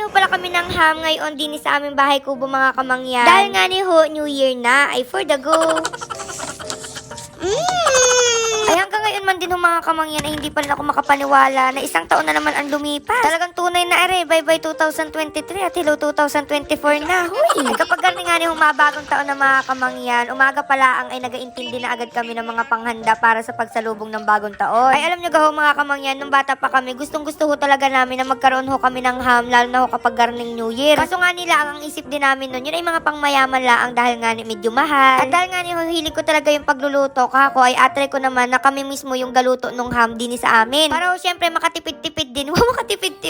ho pala kami ng ham ngayon din sa aming bahay kubo mga kamangyan. Dahil nga ni ho, New Year na, ay for the go. Ay hanggang ngayon man din ho mga kamangyan ay hindi pa rin ako makapaniwala na isang taon na naman ang lumipas. Talagang tunay na are, bye bye 2023 at hello 2024 na. Huy! Ay, kapag ganun nga ni humabagong taon na mga kamangyan, umaga pala ang ay nagaintindi na agad kami ng mga panghanda para sa pagsalubong ng bagong taon. Ay alam nyo ga ho mga kamangyan, nung bata pa kami, gustong gusto ho talaga namin na magkaroon ho kami ng ham, lalo na ho kapag garning New Year. Kaso nga nila, ang isip din namin nun, yun ay mga pangmayaman laang dahil nga ni medyo mahal. At dahil nga ni hilig ko talaga yung pagluluto, kako ay atry ko naman na kami mismo yung galuto nung ham din sa amin. Para ho, syempre makatipid-tipid din. Wow, makatipid-tipid.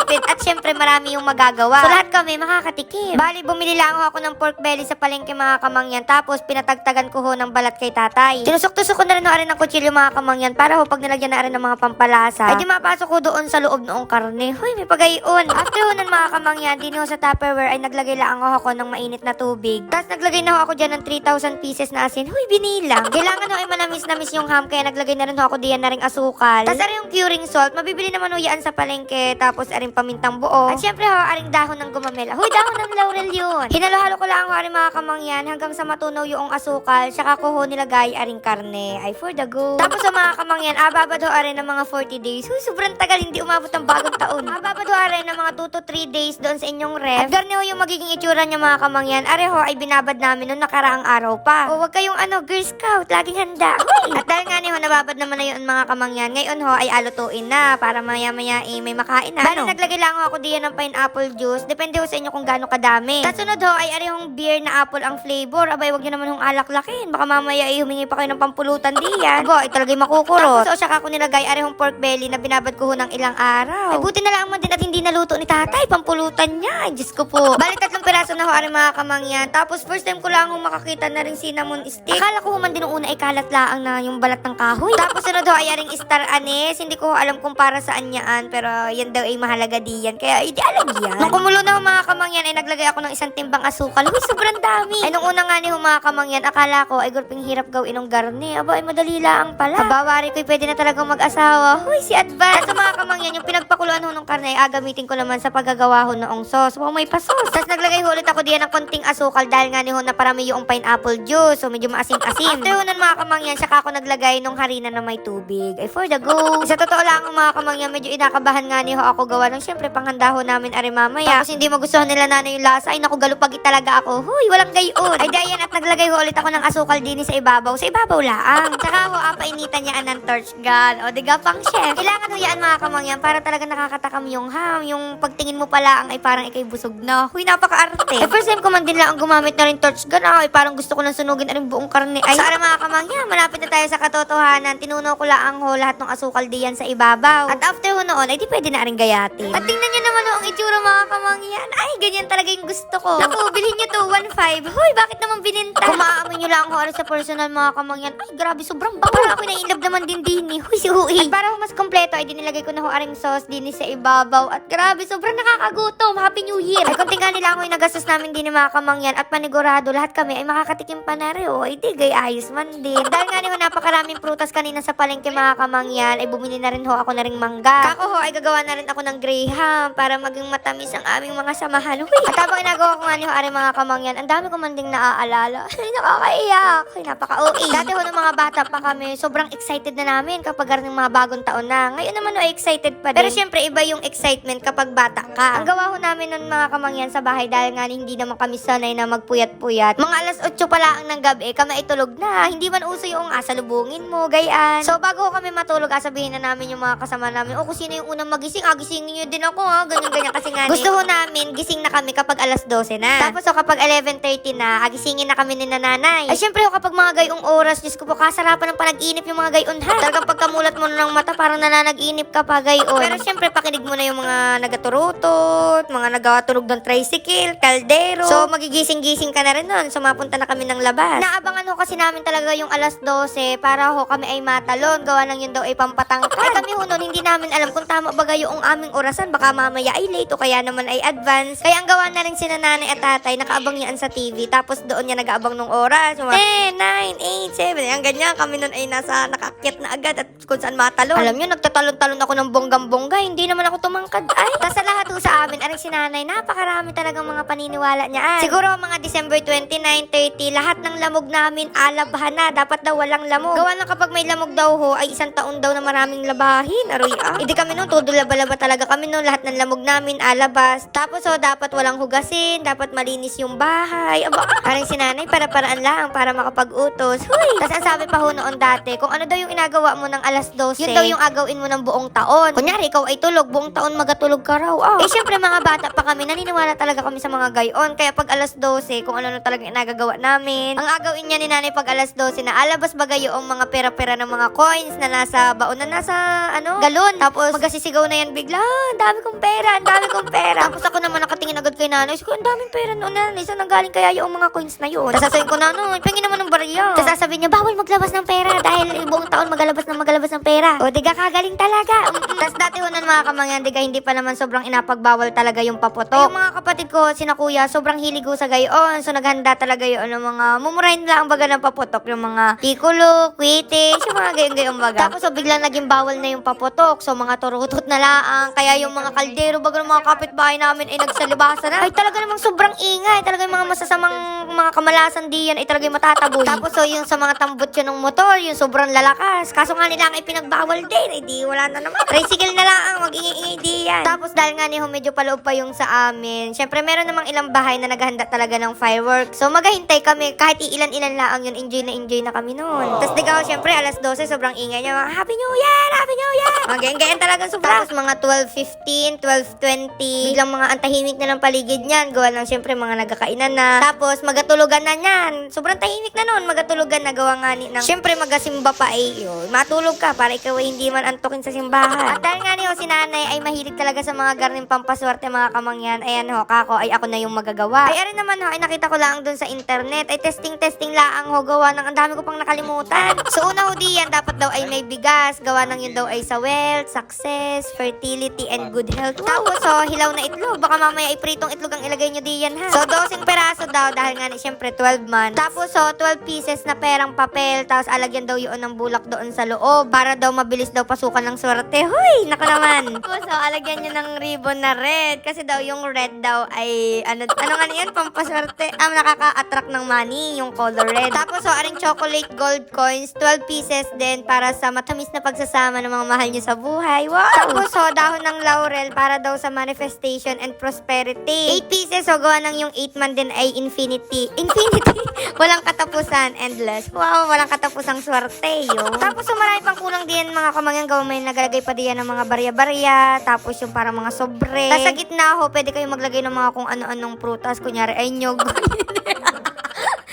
Syempre marami yung magagawa. So lahat kami makakatikim. Bali, bumili lang ako ng pork belly sa palengke mga kamangyan. Tapos pinatagtagan ko ho ng balat kay tatay. Tinusok-tusok ko na rin ho rin ng kutsilyo mga kamangyan para ho pag nilagyan na rin ng mga pampalasa. Ay di mapasok ko doon sa loob noong karne. Hoy, may pagayon. After ho nun mga kamangyan, din ho sa Tupperware ay naglagay lang ako ng mainit na tubig. Tapos naglagay na ho ako dyan ng 3,000 pieces na asin. Hoy, binilang. Kailangan ho ay manamis-namis yung ham kaya naglagay na rin ho ako diyan na ring asukal. Tapos yung curing salt, mabibili naman ho yan sa palengke. Tapos aring pamintang buo. At syempre ho, aring dahon ng gumamela. Hoy, dahon ng laurel yun. Hinalo-halo ko lang ho aring mga kamangyan hanggang sa matunaw yung asukal. Tsaka ko ho nilagay aring karne. Ay, for the go. Tapos sa mga kamangyan, ababad ho aring ng mga 40 days. Hoy, sobrang tagal, hindi umabot ng bagong taon. Ababad ho aring ng mga 2 to 3 days doon sa inyong ref. At garni ho yung magiging itsura niya mga kamangyan. Are ho ay binabad namin noong nakaraang araw pa. O wag kayong ano, Girl Scout, laging handa. Hoy! At dahil nga ni ho, nababad naman na yun mga kamangyan. Ngayon ho ay alutuin na para maya-maya eh, may makain na. Bali, naglagay lang ho ako diyan ng pineapple juice. Depende ho sa inyo kung gaano kadami. Kasunod ho ay ari hong beer na apple ang flavor. Abay, wag niyo naman hong alak-lakin. Baka mamaya ay humingi pa kayo ng pampulutan diyan. Aba, ay talagang makukurot. Tapos ho, saka ko nilagay ari hong pork belly na binabad ko ho ng ilang araw. Ay, buti na lang din at hindi naluto ni tatay. Pampulutan niya. Ay, Diyos ko po. Bali, tatlong piraso na ho ari mga kamangyan. Tapos first time ko lang hong makakita na rin cinnamon stick. Akala ko man din una ay kalat laang na yung balat ng kahoy. Tapos sunod ho ay aring star anise. Hindi ko ho alam kung para saan yaan. Pero yan daw ay mahalaga diyan. Kaya hindi alam yan. Nung kumulo na mga kamangyan ay naglagay ako ng isang timbang asukal. Huy, sobrang dami. Ay nung una nga ni mga kamangyan, akala ko ay gulping hirap gawin ng garne. Aba, ay madali lang pala. Abawari ko'y pwede na talagang mag-asawa. Huy, si Advance. At sa mga kamangyan, yung pinagpakuluan ho ng karne ay agamitin ko naman sa paggagawa ho noong sauce. Wow, may pasos. Tapos naglagay ho ulit ako diyan ng konting asukal dahil nga ni ho na parami yung pineapple juice. So medyo maasim-asim. After ho nun mga kamangyan, saka ako naglagay nung harina na may tubig. Ay for the go. Sa totoo lang mga kamangyan, medyo inakabahan nga ni ho ako gawa ng syempre panghanda ho namin ari mamaya. Tapos hindi magustuhan nila nanay yung lasa. Ay naku, galupagi talaga ako. Huy, walang gayon. Ay dayan at naglagay ho ulit ako ng asukal din sa ibabaw. Sa ibabaw laang. Tsaka ho, apainitan niya ng torch gun. O diga pang chef. Kailangan ho yan mga kamangyan para talaga nakakatakam yung ham. Yung pagtingin mo pala ang ay parang ikay busog na. Huy, napaka-arte. Eh, first time ko man din lang ang gumamit na rin torch gun. Ay, parang gusto ko nang sunugin ang buong karne. Ay, sa mga kamangyan, malapit na tayo sa katotohanan. Tinunaw ko lang ho lahat ng asukal diyan sa ibabaw. At after ho noon, ay di pwede na rin gayatin. At tingnan ho ang itsura mga kamangyan. Ay, ganyan talaga yung gusto ko. Naku, bilhin niyo to, 1.5. Hoy, bakit naman bininta? Kung maaamoy niyo lang ho ano sa personal mga kamangyan. Ay, grabe, sobrang bango. Parang ako na-inlove naman din din eh. Huy, si Hui. At para mas kompleto, ay dinilagay ko na ho aring sauce din sa ibabaw. At grabe, sobrang nakakagutom. Happy New Year. Ay, konting nga nila ako yung nagastos namin din ng mga kamangyan. At panigurado, lahat kami ay makakatikim pa na rin. Oh, ay, di, gay, ayos man din. Dahil nga ho, napakaraming prutas kanina sa palengke mga kamangyan, ay bumili na rin ho ako na ring mangga. Kako ho, ay gagawa na rin ako ng graham para maging matamis ang aming mga samahan. Huy. At habang ginagawa ko nga ni aring mga kamangyan, ang dami ko man ding naaalala. Ay, nakakaiyak. Ay, napaka-OA. Dati ho, nung mga bata pa kami, sobrang excited na namin kapag ng mga bagong taon na. Ngayon naman ay excited pa din. Pero syempre, iba yung excitement kapag bata ka. Ang gawa ho namin nun mga kamangyan sa bahay dahil nga hindi naman kami sanay na magpuyat-puyat. Mga alas 8 pa lang ng gabi, kami itulog na. Hindi man uso yung asalubungin mo, gayaan. So, bago kami matulog, asabihin na namin yung mga kasama namin, o kung sino yung unang magising, ah, gisingin nyo din ako, ha, ganyan-ganyan. Kasi nga, gusto ho namin, gising na kami kapag alas 12 na. Tapos, ho, kapag 11.30 na, agisingin na kami ni nanay. Ay, syempre, ho, kapag mga gayong oras, Diyos ko po, kasarapan ng panaginip yung mga gayon, ha. Talagang pagkamulat mo ng mata, parang nananaginip ka pa gayon. Pero syempre, pakinig mo na yung mga nagaturutot, mga nagatunog ng tricycle, kaldero. So, magigising-gising ka na rin nun. So, mapunta na kami ng labas. Naabangan ho kasi namin talaga yung alas 12 para ho kami ay matalon. Gawa lang yun daw ay pampatangkad. Ay kami ho nun, hindi namin alam kung tama ba yung aming orasan. Baka mamaya ay late o kaya naman ay advance. Kaya ang gawa na rin sila nanay at tatay, nakaabang yan sa TV. Tapos doon niya nag-aabang nung oras. Mga 10, 9, 8, 7. Ang ganyan. Kami nun ay nasa nakakyat na agad at kung saan matalon. Alam nyo, nagtatalon-talon ako ng bonggang-bongga. Hindi naman ako tumangkad. Ay, tas sa lahat sa amin, aring si nanay, napakarami talagang mga paniniwala niya. Ay. Siguro mga December 29, 30, lahat ng lamog namin alabhan na. Dapat daw walang lamog. Gawa lang kapag may lamog daw ho, ay isang taon daw na maraming labahin. Aroy ah. Hindi kami nun, todo laba-laba talaga kami nun. Lahat ng lamog namin alabas. Tapos ho, dapat walang hugasin, dapat malinis yung bahay. Aba, aring si nanay, para-paraan lang para makapag-utos. Huy! Tapos ang sabi pa ho noon dati, kung ano daw yung inagawa mo ng alas 12, yun daw yung agawin mo ng buong taon. Kunyari, ikaw ay tulog, buong taon magatulog ka raw. Ah. Eh, syempre mga bata pa kami, naniniwala talaga kami sa mga gayon. Kaya pag alas 12, kung ano na talaga yung nagagawa namin, ang agawin niya ni nanay pag alas 12 na alabas ba yung mga pera-pera ng mga coins na nasa baon na nasa ano, galon. Tapos magasisigaw na yan bigla, "Ah, ang dami kong pera, ang dami kong pera. Tapos ako naman nakatingin agad kay nanay, sabi ko, ang daming pera noon nanay, saan nanggaling kaya yung mga coins na yun? Tapos sasabihin ko, nanay, pingin naman ng barya. Tapos sasabihin niya, bawal maglabas ng pera dahil buong taon magalabas na magalabas ng pera. O, diga kagaling talaga. Tapos dati ho nun mga kamangyan, diga hindi pa naman sobrang inapagbawal talaga yung paputok. Yung mga kapatid ko, sina kuya, sobrang hilig ho sa gayon. So naghanda talaga yun ng mga mumurahin lang baga ng paputok. Yung mga piccolo, quites, yung mga gayon-gayon baga. Tapos so biglang naging bawal na yung paputok. So mga turutot na laang. Kaya yung mga kaldero baga ng mga kapitbahay namin ay nagsalibasan na. Ay talaga namang sobrang ingay. Talaga yung mga masasamang mga kamalasan diyan ay talaga yung matataboy. Tapos so yung sa mga tambot yun ng motor, yung sobrang lalakas. Kaso nga nila ay pinagbawal din. Ay di wala na naman. Tricycle na lang ang mag-ingay di yan. Tapos dahil nga ni medyo paloob pa yung sa amin. Syempre meron namang ilang bahay na naghanda talaga ng fireworks. So maghahintay kami kahit ilan-ilan lang yun. Enjoy na enjoy na kami noon. Tapos di ka syempre alas 12 sobrang ingay niya. Mga, Happy New Year! Happy New Year! Mga ganyan talaga sobra. Tapos mga 12.15, 12.20. Biglang mga antahimik na ng paligid niyan. Gawa lang syempre mga nagkakainan na. Tapos magatulugan na niyan. Sobrang tahimik na noon. Magatulugan na gawa nga ni ng... Syempre magasimba pa ay yun. Matulog ka para ikaw ay hindi man antukin sa simbahan. At dahil nga niyo si nanay ay mahilig talaga sa mga garning pampaswerte mga kamangyan. Ayan ho, kako ay ako na yung magagawa. Ay arin naman ho, ay nakita ko lang dun sa internet. Ay testing-testing laang ho, gawa ng ang dami ko pang nakalimutan. So una ho diyan, dapat daw ay may bigas. Gawa ng yun daw ay sa wealth, success, fertility, and good health. Tapos ho, hilaw na itlog. Baka mamaya ay pritong itlog ang ilagay nyo diyan ha. So dosing peraso daw dahil nga ni syempre 12 months. Tapos ho, 12 pieces na perang papel. Tapos alagyan daw yun ng bulak doon sa loob. Para daw mabilis daw pasukan ng swerte. Hoy, nako naman. Ho, alagyan nyo ng ribbon na red. Kasi daw yung red daw ay ano, ano nga yan, pampaswerte. Um, nakaka-attract ng money, yung color red. Tapos ho, aring chocolate gold coins, 12 pieces din para sa matamis na pagsasama ng mga mahal nyo sa buhay. Wow! Tapos ho, dahon ng laurel para daw sa manifestation and prosperity. 8 pieces, ho, gawa ng yung 8 man din ay infinity. Infinity? walang katapusan, endless. Wow, walang katapusang swerte, yo. Tapos ho, marami pang kulang din mga kamangyan gawa may nagalagay pa diyan ng mga barya-barya, tapos yung parang mga sobre. Tapos sa gitna ho, pwede kayong maglagay ng mga kung ano-anong prutas, kunyari ay nyog.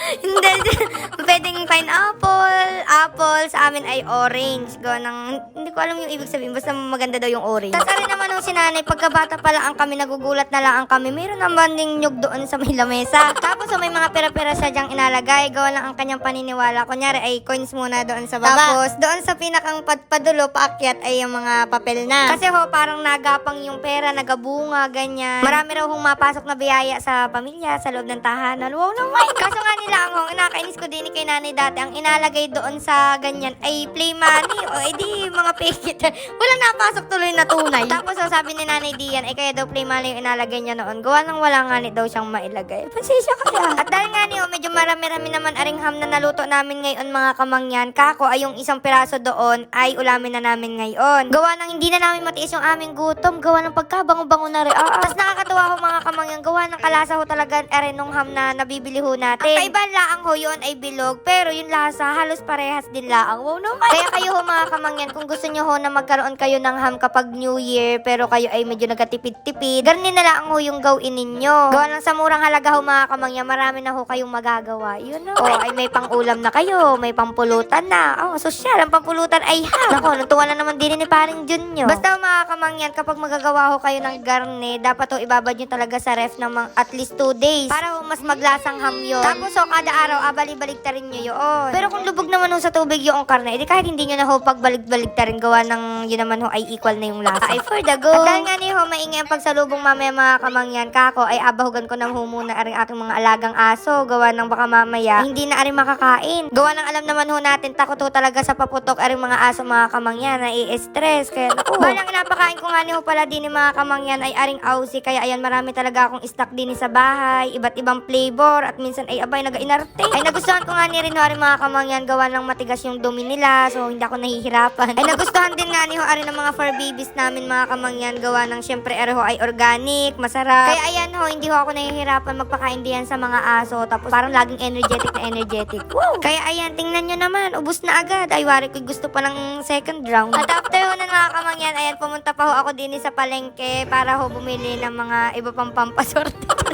Hindi, pwedeng pineapple, apple, sa amin ay orange. Gawa ng, hindi ko alam yung ibig sabihin, basta maganda daw yung orange. Tapos rin naman nung sinanay, pagkabata pa lang ang kami, nagugulat na lang ang kami, mayroon naman ding nyug doon sa may lamesa. Tapos so, may mga pera-pera siya diyang inalagay, gawa lang ang kanyang paniniwala. Kunyari ay coins muna doon sa baba. Tapos doon sa pinakang padpadulo, paakyat ay yung mga papel na. Kasi ho, parang nagapang yung pera, nagabunga, ganyan. Marami raw hong mapasok na biyaya sa pamilya, sa loob ng tahanan. Wow naman! Kaso nga nila ang hong, nakainis ko din kay nanay dati, ang inalagay doon sa ganyan ay play money o edi mga pekit. Wala napasok tuloy na tunay. Tapos so, sabi ni nanay Dian, ay kaya daw play money yung inalagay niya noon. Gawa nang wala nga ni daw siyang mailagay. Pasensya ka na. At dahil nga ni, oh, medyo marami-rami naman aring ham na naluto namin ngayon mga kamangyan. Kako ay yung isang piraso doon ay ulamin na namin ngayon. Gawa nang hindi na namin matiis yung aming gutom. Gawa ng pagkabango-bango na rin. Ah, Tapos nakakatuwa ho mga kamangyan. Gawa ng kalasa ho talaga ere nung ham na nabibili ho natin. Ang kaiban laang ho yun ay bilog. Pero yung lasa halos parehas din laang. Wow naman. Kaya kayo ho mga kamangyan kung gusto nyo ho na magkaroon kayo ng ham kapag New Year pero kayo ay medyo nagkatipid-tipid. Garni na lang ho yung gawin ninyo. Gawa ng sa murang halaga ho mga kamangyan. Marami na ho kayong magagawa. Yun o. Oh, ay may pang-ulam na kayo. May pampulutan na. Oh, sosyal. Ang pampulutan ay ham. Nako, natuwa na naman din ni paring Junyo. Basta ho, mga kamangyan, kapag magagawa ho kayo ng garne, dapat ho ibabad nyo talaga sa ref ng mga, at least 2 days para ho mas maglasang ham yun. Tapos ho, kada araw, ah, balik-balik ta rin nyo yun. Pero kung lubog naman ho sa tubig yung karne, edi kahit hindi nyo na ho pagbalik-balik ta rin gawa ng yun naman ho ay equal na yung lasa. Ay for the go. At dahil nga ni ho, maingay ang pagsalubong mamaya mga kamangyan kako, ay abahugan ko na ho muna ang aking mga alagang aso. Gawa ng baka mamaya, hindi na aring makakain. Gawa ng alam naman ho natin, takot ho talaga sa paputok aring mga aso mga kamangyan na i-stress. Kaya naku, balang inapakain ko nga ho pala din ni mga kamangyan ay aring ausi. Kaya ayan, marami talaga akong stock din sa bahay. Iba't ibang flavor. At minsan ay abay naga-inarte. Ay nagustuhan ko nga ni rin ho aring mga kamangyan gawa ng matigas yung dumi nila. So hindi ako nahihirapan. Ay nagustuhan din nga ni ho aring ng mga fur babies namin mga kamangyan gawa ng syempre ho ay organic, masarap. Kaya ayan ho, hindi ho ako nahihirapan magpakain diyan sa mga aso. Tapos parang laging energetic na energetic. Wow! Kaya ayan, tingnan nyo naman, ubus na agad. Ay, wari ko gusto pa ng second round. At after ho na mga kamangyan, ayan, pumunta pa ho ako din sa palengke para ho bumili ng mga iba pang pampasorte.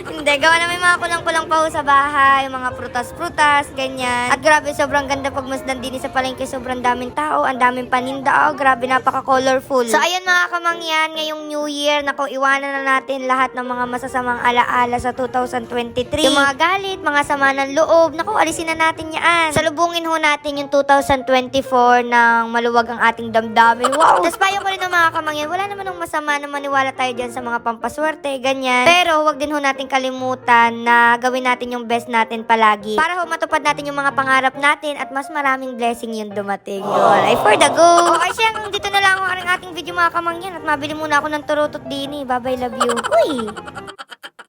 Hindi, gawa na may mga kulang-kulang pa sa bahay, mga prutas-prutas, ganyan. At grabe, sobrang ganda pagmasdan din sa palengke, sobrang daming tao, ang daming paninda, oh, grabe, napaka-colorful. So, ayun mga kamangyan, ngayong New Year, naku, iwanan na natin lahat ng mga masasamang alaala sa 2023. Yung mga galit, mga sama ng loob, naku, alisin na natin yan. Salubungin ho natin yung 2024 ng maluwag ang ating damdamin. Wow! Tapos payo ko rin ng mga kamangyan, wala naman ng masama na maniwala tayo dyan sa mga pampaswerte, ganyan. Pero, wag din ho natin kalimutan na gawin natin yung best natin palagi para ho matupad natin yung mga pangarap natin at mas maraming blessing yung dumating. Yun. Ay, for the go! Oh, ay, siya, hanggang dito na lang ang ating video mga kamangyan at mabili muna ako ng turutot dini. Bye-bye, love you. Uy!